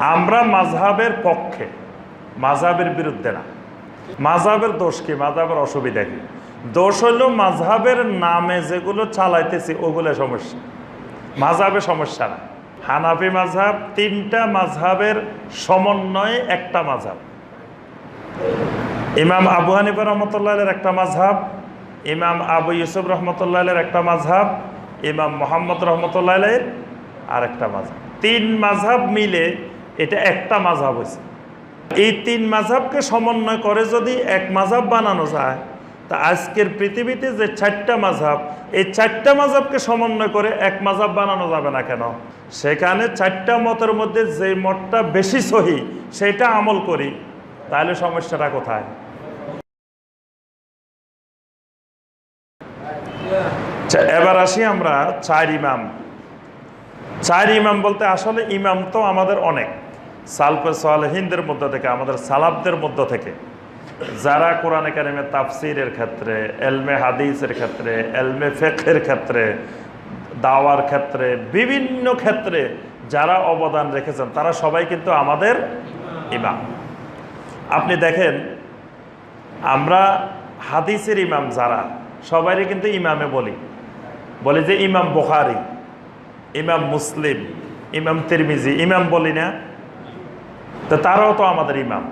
আমরা মাঝহাবের পক্ষে, মাঝহাবের বিরুদ্ধে না। মাঝহাবের দোষ কি? মাঝহাবের অসুবিধা কি? দোষ হইল মাঝহাবের নামে যেগুলো চালাইতেছি, ওগুলো সমস্যা। মাঝহাবে সমস্যা না। হানাফি মাঝহাব তিনটা মাঝহাবের সমন্বয়ে একটা মাঝহাব। ইমাম আবু হানিফা রহমতুল্লাহের একটা মাঝহাব, ইমাম আবু ইউসুফ রহমতুল্লাহের একটা মাঝহাব, ইমাম মোহাম্মদ রহমতুল্লাহের আর একটা মাঝহাব। তিন মাঝহাব মিলে এটা একটা মাঝাব হয়েছে এই তিন মাঝাবকে সমন্বয় করে যদি এক মাঝাব বানানো যায় তা আজকের পৃথিবীতে যে চারটা মাঝহাব এই চারটা মাঝাবকে সমন্বয় করে এক মাঝাব বানানো যাবে না কেন? সেখানে চারটা মতের মধ্যে যে মতটা বেশি সহি সেটা আমল করি তাহলে সমস্যাটা কোথায়? আচ্ছা, এবার আসি আমরা চার ইমাম। চার ইমাম বলতে আসলে ইমাম তো আমাদের অনেক। সালফে সালহিনদের মধ্য থেকে, আমাদের সালাবদের মধ্য থেকে। যারা কোরআনে কারিমে তাফসিরের ক্ষেত্রে, এলমে হাদিসের ক্ষেত্রে, এলমে ফেকের ক্ষেত্রে, দাওয়ার ক্ষেত্রে, বিভিন্ন ক্ষেত্রে যারা অবদান রেখেছেন, তারা সবাই কিন্তু আমাদের ইমাম। আপনি দেখেন, আমরা হাদিসের ইমাম যারা সবাইকে কিন্তু ইমামে বলি। বলি যে ইমাম বুখারি। ইমাম মুসলিম, ইমাম তিরমিজি, ইমাম বলি না। তো তারাও তো আমাদের ইমাম।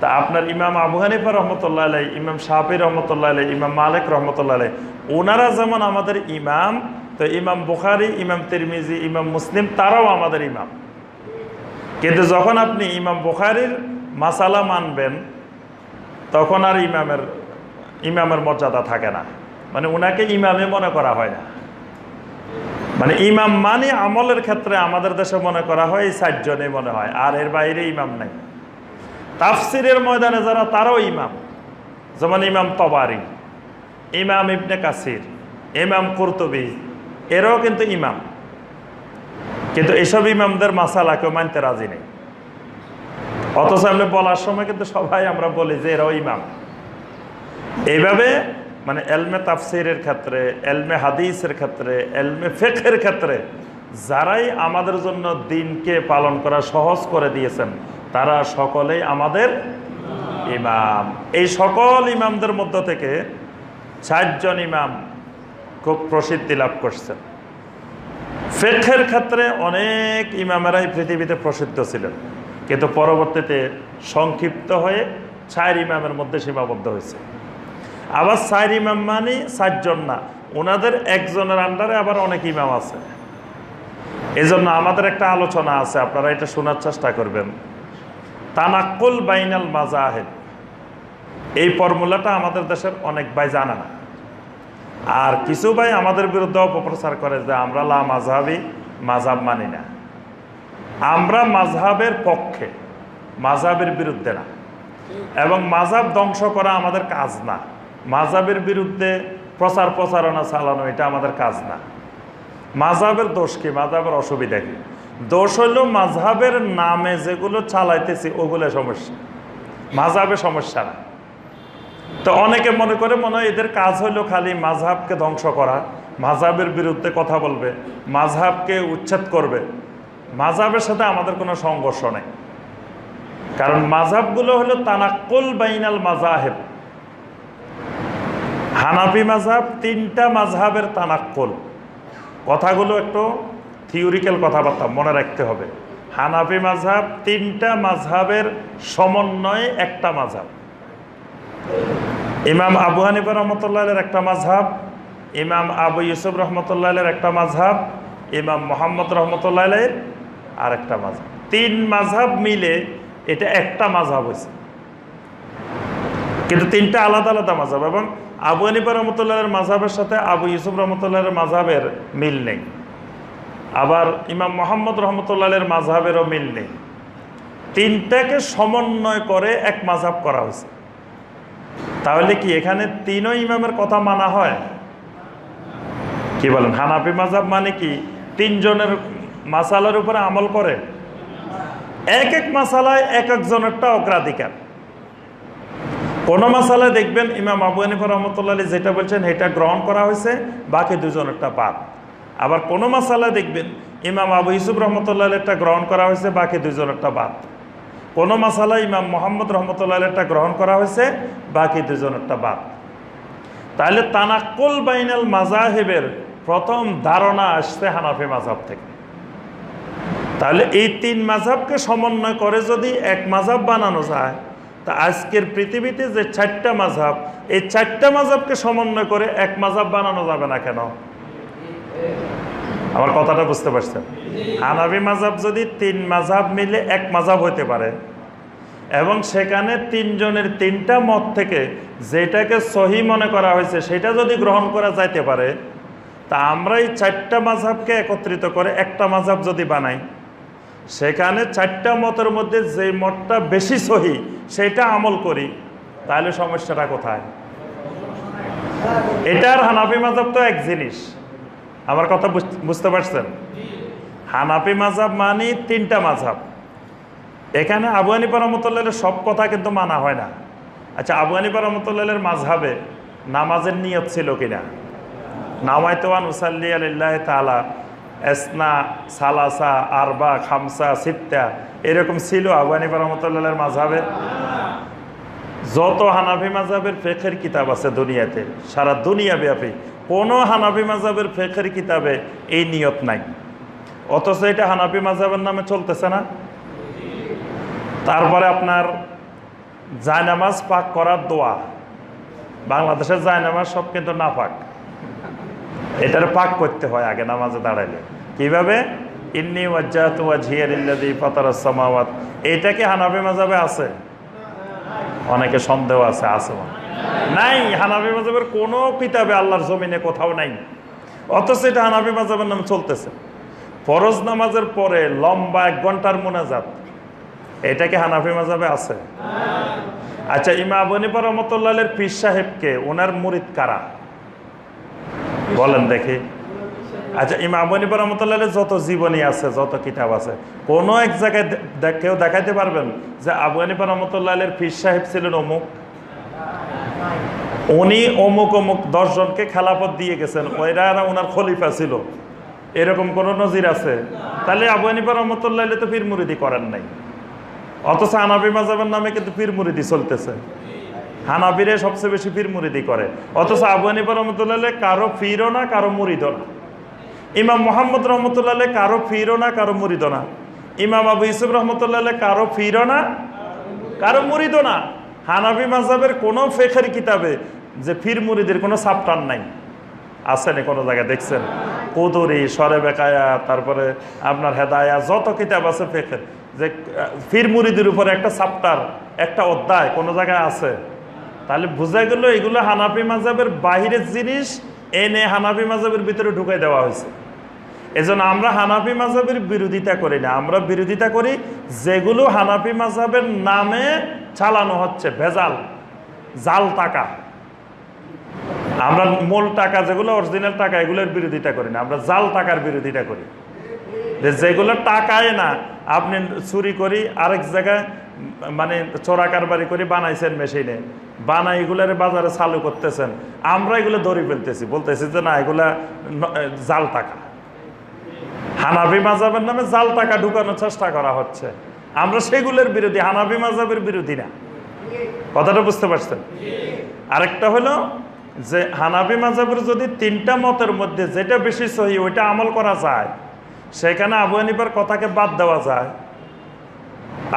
তা আপনার ইমাম আবু হানিফা রহমতুল্লাহ আলাই ইমাম শাহি রহমতুল্লাহ আলাই ইমাম মালিক রহমতুল্লাহ আলাই ওনারা যেমন আমাদের ইমাম, তো ইমাম বুখারি, ইমাম তিরমিজি, ইমাম মুসলিম, তারাও আমাদের ইমাম। কিন্তু যখন আপনি ইমাম বুখারির মাসালা মানবেন, তখন আর ইমামের ইমামের মর্যাদা থাকে না। মানে ওনাকে ইমামে মনে করা হয় না। মানে ইমাম মানে আমলের ক্ষেত্রে আমাদের দেশে মনে করা হয় এই মনে হয়, আর এর বাইরে ইমাম নাই। তাফসিরের ময়দানে যারা, তারাও ইমাম। যেমন ইমাম তবারি, ইমাম ইবনে কাসির, ইমাম কুরতুবি, এরাও কিন্তু ইমাম। কিন্তু এসব ইমামদের মাসালা কেউ মানতে রাজি নেই। অথচ আমরা বলার সময় কিন্তু সবাই আমরা বলি যে এরাও ইমাম। এইভাবে মানে এলমে তাফসিরের ক্ষেত্রে, এলমে হাদিসের ক্ষেত্রে, এলমে ফেকের ক্ষেত্রে যারাই আমাদের জন্য দিনকে পালন করা সহজ করে দিয়েছেন, তারা সকলেই আমাদের ইমাম। এই সকল ইমামদের মধ্য থেকে চারজন ইমাম খুব প্রসিদ্ধি লাভ করছেন। ফেকের ক্ষেত্রে অনেক ইমামেরাই পৃথিবীতে প্রসিদ্ধ ছিলেন, কিন্তু পরবর্তীতে সংক্ষিপ্ত হয়ে চার ইমামের মধ্যে সীমাবদ্ধ হয়েছে। আবার চার ইমাম মানে চারজন না। ওনাদের একজনের আন্ডারে আবার অনেক ইমাম আছে। এই জন্য আমাদের একটা আলোচনা আছে, আপনারা এটা শোনার চেষ্টা করবেন। তানাক্কুল বাইনাল মাজাহেদ। এই ফর্মুলাটা আমাদের দেশের অনেক ভাই জানে না। আর কিছু ভাই আমাদের বিরুদ্ধে অপপ্রচার করে যে আমরা লা মাঝহাবি মাঝহাব মানি না। আমরা মাঝহাবের পক্ষে মাঝহাবের বিরুদ্ধে না। এবং মাঝহাব ধ্বংস করা আমাদের কাজ না। মাঝহাবের বিরুদ্ধে প্রচার প্রচারণা চালানো এটা আমাদের কাজ না। মাজাবের দোষ কি? মাজাবের অসুবিধা কি? দোষ হইল মাঝহাবের নামে যেগুলো চালাইতেছি, ওগুলো সমস্যা। মাঝহাবে সমস্যা না। তো অনেকে মনে করে, মনে হয় এদের কাজ হইল খালি মাঝহাবকে ধ্বংস করা। মাঝহাবের বিরুদ্ধে কথা বলবে মাঝহাবকে উচ্ছেদ করবে। মাঝহাবের সাথে আমাদের কোনো সংঘর্ষ নেই। কারণ মাঝহাবগুলো হলো তানাক্কুল বাইনাল মাজাহেব। হানাফি মাঝহাব তিনটা মাঝহাবের তানাক্কুল। কথাগুলো একটু থিওরিক্যাল কথাবার্তা মনে রাখতে হবে। হানাফি মাঝহাব তিনটা মাঝহাবের সমন্বয়ে একটা মাঝহাব ইমাম আবু হানিফা রহমতুল্লাহের একটা মাঝহাব ইমাম আবু ইউসুফ রহমতুল্লাহের একটা মাঝহাব ইমাম মোহাম্মদ রহমতুল্লাহের আর একটা মাঝহাব তিন মাঝহাব মিলে এটা একটা মাঝহাব হয়েছে কিন্তু তিনটা আলাদা আলাদা মাঝহাব এবং আবু হানিফা রহমতুল্লাহের মাঝহাবের সাথে আবু ইউসুফ রহমতুল্লাহের মাঝহাবের মিল নেই। আবার ইমাম মোহাম্মদ রহমতুল্লাহের মাঝহাবেরও মিল নেই। তিনটাকে সমন্বয় করে এক মাঝহাব করা হয়েছে। তাহলে কি এখানে তিনও ইমামের কথা মানা হয়? কি বলেন, হানাফি মাঝাব মানে কি? তিনজনের মাসালার উপরে আমল করে। এক এক মাসালায় এক একজনেরটা অগ্রাধিকার। কোনো মাসালায় দেখবেন ইমাম আবু হানিফা রহমতুল্লাহ যেটা বলছেন সেটা গ্রহণ করা হয়েছে, বাকি দুজনেরটা বাদ। আবার কোনো মাসালায় দেখবেন ইমাম আবু ইউসুফ রহমতুল্লাহ একটা গ্রহণ করা হয়েছে, বাকি দুজনেরটা বাদ। কোনো মাসালা ইমাম মোহাম্মদ রহমতুল্লাহ একটা গ্রহণ করা হয়েছে, বাকি দুজনেরটা বাদ। তাহলে তানাক্কুল বাইনাল মাজাহেবের প্রথম ধারণা আসছে হানাফি মাঝাব থেকে। তাহলে এই তিন মাঝাবকে সমন্বয় করে যদি এক মাঝাব বানানো যায় তা আজকের পৃথিবীতে যে চারটা মাঝাব এই চারটা মাঝাবকে সমন্বয় করে এক মাঝাব বানানো যাবে না কেন? আমার কথাটা বুঝতে পারছেন? হানাবি মাঝাব যদি তিন মাঝাব মিলে এক মাঝাব হইতে পারে, এবং সেখানে তিনজনের তিনটা মত থেকে যেটাকে সহি মনে করা হয়েছে সেটা যদি গ্রহণ করা যাইতে পারে, তা আমরা এই চারটা মাঝাবকে একত্রিত করে একটা মাঝাব যদি বানাই সেখানে চারটা মতের মধ্যে যে মতটা বেশি সহি, সেটা আমল করি, তাহলে সমস্যাটা কোথায়? এটার হানাফি মাঝাব তো এক জিনিস। আমার কথা বুঝ- বুঝতে পারছেন? হানাফি মাজাব মানে তিনটা মাঝাব এখানে আবু হানিফা রহমতুল্লাহের সব কথা কিন্তু মানা হয় না। আচ্ছা আবু হানিফা রহমতুল্লাহের মাঝহাবে নামাজের নিয়ত ছিল কিনা? নামায়তওয়ান উসাল্লি আলিল্লাহ তালা এসনা, সালাসা, আরবা, খামসা, সিত্তা, এরকম ছিল হানিফা রহমতুল্লাহের মাঝহাবে যত হানাফি মাঝাবের ফেখের কিতাব আছে দুনিয়াতে, সারা দুনিয়া ব্যাপী, কোনো হানাফি মাঝাবের ফেখের কিতাবে এই নিয়ত নাই। অথচ এটা হানাফি মাঝাবের নামে চলতেছে না। তারপরে আপনার জায়নামাজ পাক করার দোয়া, বাংলাদেশের জায়নামাজ সব কিন্তু না পাক এটার পাক করতে হয় আগে নামাজে দাঁড়াইলে। কীভাবে? ইন্নি ওয়াজ্জাত সামাওয়াত। এটা কি হানাফি মাযহাবে আছে? অনেকে সন্দেহ আছে আছে নাই, হানাফি মাযহাবের কোনো কিতাবে আল্লাহর জমিনে কোথাও নাই। অথচ এটা হানাফি মাযহাবের নাম চলতেছে। ফরজ নামাজের পরে লম্বা এক ঘণ্টার মোনাজাত। এটা কি হানাফি মাযহাবে আছে? আচ্ছা ইমা আবু হানিফা রহমতুল্লাহের পীর সাহেবকে, ওনার মুরিদ কারা? বলেন দেখি। আচ্ছা ইমা আবু হানিফা রহমতুল্লাহের যত জীবনী আছে, যত কিতাব আছে, কোনো এক জায়গায় কেউ দেখাইতে পারবেন যে আবু হানিফা রহমতুল্লাহের পীর সাহেব ছিলেন অমুক? উনি অমুক অমুক দশজনকে খেলাপথ দিয়ে গেছেন, ওইরা ওনার খলিফা ছিল। এরকম কোন নজির আছে? তাহলে আবু হানিফা রহমতুল্লাহ তো পীর মুরিদি করেন নাই। অথচ হানাবি মাজাবের নামে কিন্তু পীর মুরিদি চলতেছে। হানাবিরে সবচেয়ে বেশি পীর মুরিদি করে। অথচ আবু হানিফা রহমতুল্লাহ কারও পীরও না, কারও মুরিদও না। ইমাম মোহাম্মদ রহমতুল্লাহ কারও পীরও না, কারও মুরিদও না। ইমাম আবু ইউসুফ রহমতুল্লাহ কারও পীরও না, কারও মুরিদও না। হানাবি মাজাবের কোনো ফেখের কিতাবে যে ফির মুরিদের কোনো সাপটান নাই। আছেন কোনো জায়গায়, দেখছেন? কদরি, সরে বেকায়া, তারপরে আপনার হেদায়া, যত কিতাব আছে ফেখের। যে ফির মুরিদের উপরে একটা চাপ্টার একটা অধ্যায় কোনো জায়গায় আছে? তাহলে বোঝা গেল এগুলো হানাফি মাজাবের বাহিরের জিনিস এনে হানাফি মাজাবের ভিতরে ঢুকাই দেওয়া হয়েছে। এজন্য আমরা হানাফি মাজাবের বিরোধিতা করি না। আমরা বিরোধিতা করি যেগুলো হানাফি মাজাবের নামে চালানো হচ্ছে, ভেজাল, জাল টাকা। আমরা মূল টাকা যেগুলো, অরিজিনাল টাকা, এগুলোর বিরোধিতা করি না। আমরা জাল টাকার বিরোধিতা করি। যেগুলো টাকায় না, আপনি চুরি করি, আরেক জায়গায় মানে চোরা কারবারি করে বানাইছেন মেশিনে। বানাই এগুলার বাজারে চালু করতেছেন। আমরা এগুলো ধরে ফেলতেছি। বলতেছি যে, না, এগুলা জাল টাকা। হানাবি মাজাবের নামে জাল টাকা ঢুকানোর চেষ্টা করা হচ্ছে। আমরা সেগুলোর বিরোধী হানাবি মাজাবের বিরোধী না। কথাটা বুঝতে পারছেন? আরেকটা হলো যে হানাবি মাজাবের যদি তিনটা মতের মধ্যে যেটা বেশি সহি, ওইটা আমল করা যায়, সেখানে আবু হানিফার কথাকে বাদ দেওয়া যায়।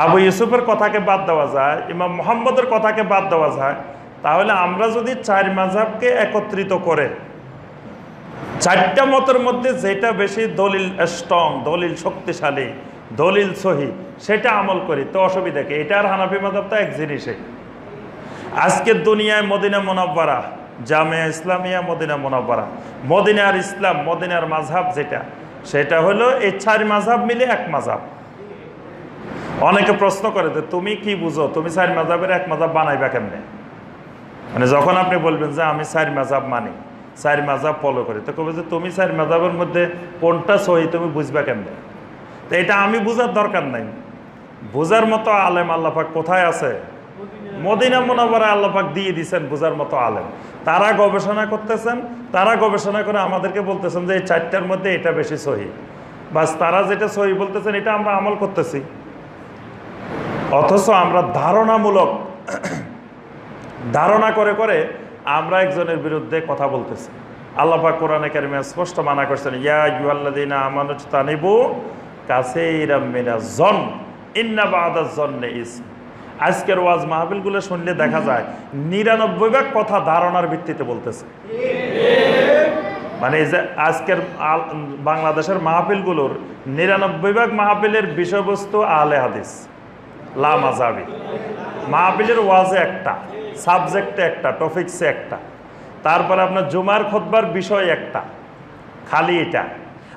আবু ইউসুফের কথাকে বাদ দেওয়া যায়, ইমাম মোহাম্মদের কথাকে বাদ দেওয়া যায়, তাহলে আমরা যদি চার মাঝাবকে একত্রিত করে, চারটা মতের মধ্যে যেটা বেশি দলিল স্ট্রং দলিল শক্তিশালী, দলিল সহি, সেটা আমল করি, তো অসুবিধা কি? এটা আর হানাফি মাধাব তো এক জিনিসই আজকের দুনিয়ায় Medina Munawwara Jamia Islamia Medina Munawwara, মদিনার ইসলাম, মদিনার মাঝহাব যেটা, সেটা হলো এই চার মাঝহাব মিলে এক মাঝহাব অনেকে প্রশ্ন করে যে তুমি কি বুঝো? তুমি চার মাঝহাবের এক মাঝহাব বানাইবা কেমনে? মানে যখন আপনি বলবেন যে আমি চার মাঝহাব মানি, চার মাঝহাব ফলো করি, তো কবে যে তুমি চার মাঝহাবের মধ্যে কোনটা সহি তুমি বুঝবা কেমনে? তো এটা আমি বুঝার দরকার নাই। বুঝার মতো আলেম আল্লাপাক কোথায় আছে? মদিনা মোনাবারা আল্লাপাক দিয়ে দিছেন বুঝার মতো আলেম। তারা গবেষণা করতেছেন, তারা গবেষণা করে আমাদেরকে বলতেছেন যে এই চারটার মধ্যে এটা বেশি সহি। বাস তারা যেটা সহি বলতেছেন, এটা আমরা আমল করতেছি। অথচ আমরা ধারণামূলক ধারণা করে করে আমরা একজনের বিরুদ্ধে কথা বলতেছি। আল্লাপা কোরআনে কারিমে স্পষ্ট মানা করছেন, ইয়া আমানুচ তানিবু মিনা জন জন্নে আজকের ওয়াজ মাহফিলগুলো শুনলে দেখা যায় নিরানব্বই ভাগ কথা ধারণার ভিত্তিতে বলতেছে। মানে এই যে আজকের বাংলাদেশের মাহফিলগুলোর নিরানব্বই ভাগ মাহফিলের বিষয়বস্তু আলে হাদিস। লা মাজাবি মাহফিলের ওয়াজে একটা, সাবজেক্টে একটা, টপিক্সে একটা। তারপরে আপনার জুমার খোদবার বিষয় একটা, খালি এটা।